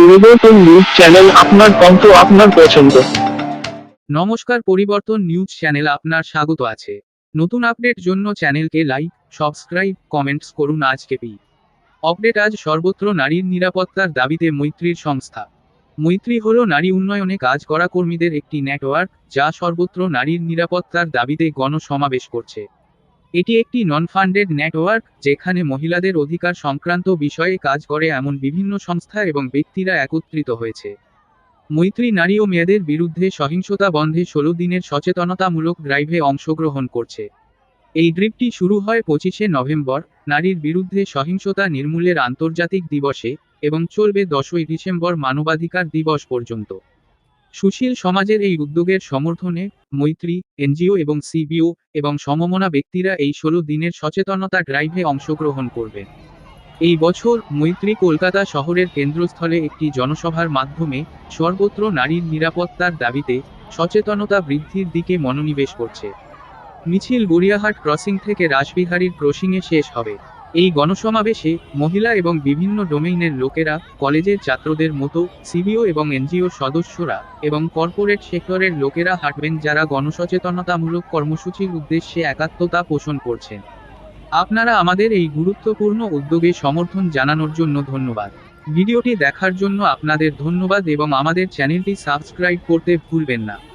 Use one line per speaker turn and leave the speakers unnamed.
পরিবর্তন news channel আপনার কণ্ঠ, আপনার পছন্দ।
নমস্কার পরিবর্তন নিউজ চ্যানেল, আপনার স্বাগত আছে। নতুন আপডেট জন্য চ্যানেলকে লাইক, সাবস্ক্রাইব, কমেন্টস করুন আজকে পি আপডেট আজ সর্বত্র নারীর নিরাপত্তার দাবিতে মৈত্রীর সংস্থা। মৈত্রী হল নারী উন্নয়নে কাজ করা কর্মীদের একটি নেটওয়ার্ক যা সর্বত্র নারীর নিরাপত্তার দাবিতে গণসমাবেশ করছে। এটি একটি নন ফান্ডেড নেটওয়ার্ক যেখানে মহিলাদের অধিকার সংক্রান্ত বিষয়ে কাজ করে এমন বিভিন্ন সংস্থা এবং ব্যক্তিরা একত্রিত হয়েছে। মৈত্রী নারী ও মেয়েদের বিরুদ্ধে সহিংসতা বন্ধে ষোলো দিনের সচেতনতামূলক ড্রাইভে অংশগ্রহণ করছে। এই ড্রিপটি শুরু হয় পঁচিশে নভেম্বর, নারীর বিরুদ্ধে সহিংসতা নির্মূলের আন্তর্জাতিক দিবসে, এবং চলবে দশই ডিসেম্বর মানবাধিকার দিবস পর্যন্ত। সুশীল সমাজের এই উদ্যোগের সমর্থনে মৈত্রী, এনজিও এবং সিবিও এবং সমমনা ব্যক্তিরা এই ষোলো দিনের সচেতনতা ড্রাইভে অংশগ্রহণ করবেন এই বছর মৈত্রী কলকাতা শহরের কেন্দ্রস্থলে একটি জনসভার মাধ্যমে সর্বত্র নারীর নিরাপত্তার দাবিতে সচেতনতা বৃদ্ধির দিকে মনোনিবেশ করছে। মিছিল গড়িয়াহাট ক্রসিং থেকে রাসবিহারীর ক্রসিংয়ে শেষ হবে। এই গণসমাবেশে মহিলা এবং বিভিন্ন ডোমেইনের লোকেরা, কলেজের ছাত্রদের মতো, সিবিও এবং এনজিও সদস্যরা এবং কর্পোরেট সেক্টরের লোকেরা হাঁটবেন যারা গণসচেতনতামূলক কর্মসূচির উদ্দেশ্যে একাত্মতা পোষণ করছেন। আপনারা আমাদের এই গুরুত্বপূর্ণ উদ্যোগে সমর্থন জানানোর জন্য ধন্যবাদ। ভিডিওটি দেখার জন্য আপনাদের ধন্যবাদ এবং আমাদের চ্যানেলটি সাবস্ক্রাইব করতে ভুলবেন না।